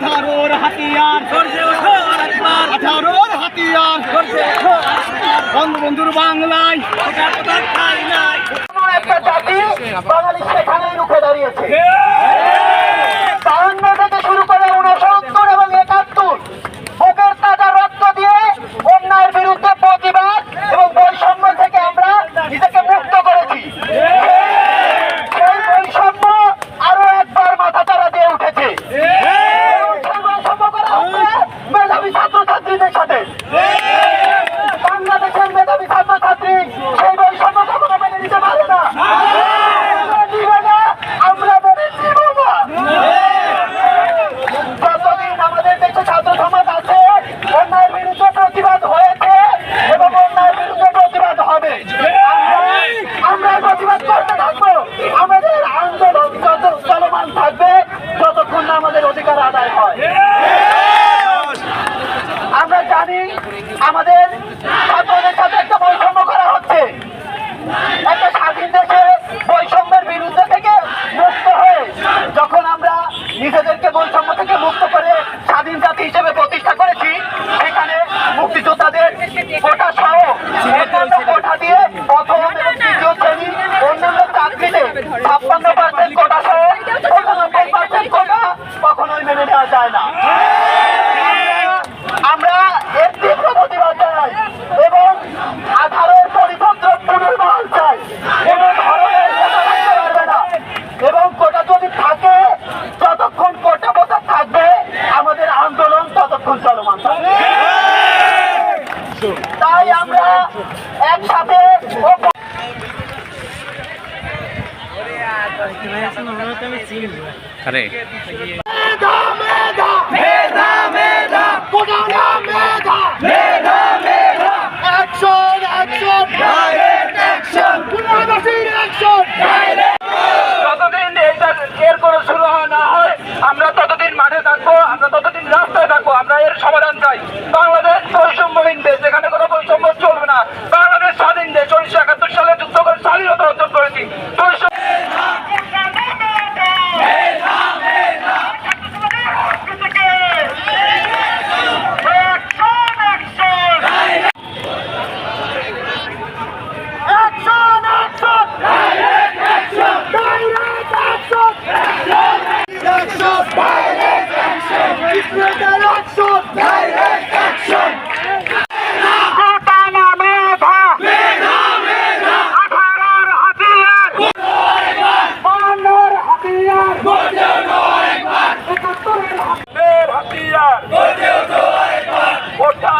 আঠারোর হাতিয়ার। আঠারোর হাতিয়ার। বঙ্গবন্ধুর বাংলায়। একটা জাতি বাঙালি সেখানেই রুখে দাঁড়িয়েছে। প্রতিবাদ হয়েছে এবং অন্যায়ের বিরুদ্ধে প্রতিবাদ হবে। আমরা- প্রতিবাদ করতে থাকব। আমাদের আন্দোলন যত চলমান থাকবে যতক্ষণ না আমাদের অধিকার আদায় হয়। আমরা জানি আমাদের ছাপ্পান্ন পার্সেন্ট কোটা সহ পঁচানব্বই পার্সেন্ট কোটা কখনোই মেনে নেওয়া যায় না। আমরা এর তীব্র প্রতিবাদ জানাই এবং আধারের পরিপত্র পুনর্বহাল চাই। কোনো ধরনের পারবে না। এবং কোটা যদি থাকে যতক্ষণ কোটা বোঝা থাকবে আমাদের আন্দোলন ততক্ষণ চলমান থাকবে। তাই আমরা একসাথে ও আরে মেধা মেধা মেধা মেধা কোটানা মেধা মেধা মেধা অ্যাকশন অ্যাকশন ডাইরেক্ট অ্যাকশন পুনর্বাসীর অ্যাকশন যতদিন এর কোনো শুরু না হয় আমরা ততদিন মাঠে থাকব, আমরা ততদিন রাস্তায় থাকব, আমরা এর সমাধান চাই। বাংলাদেশ বৈষম্যহীন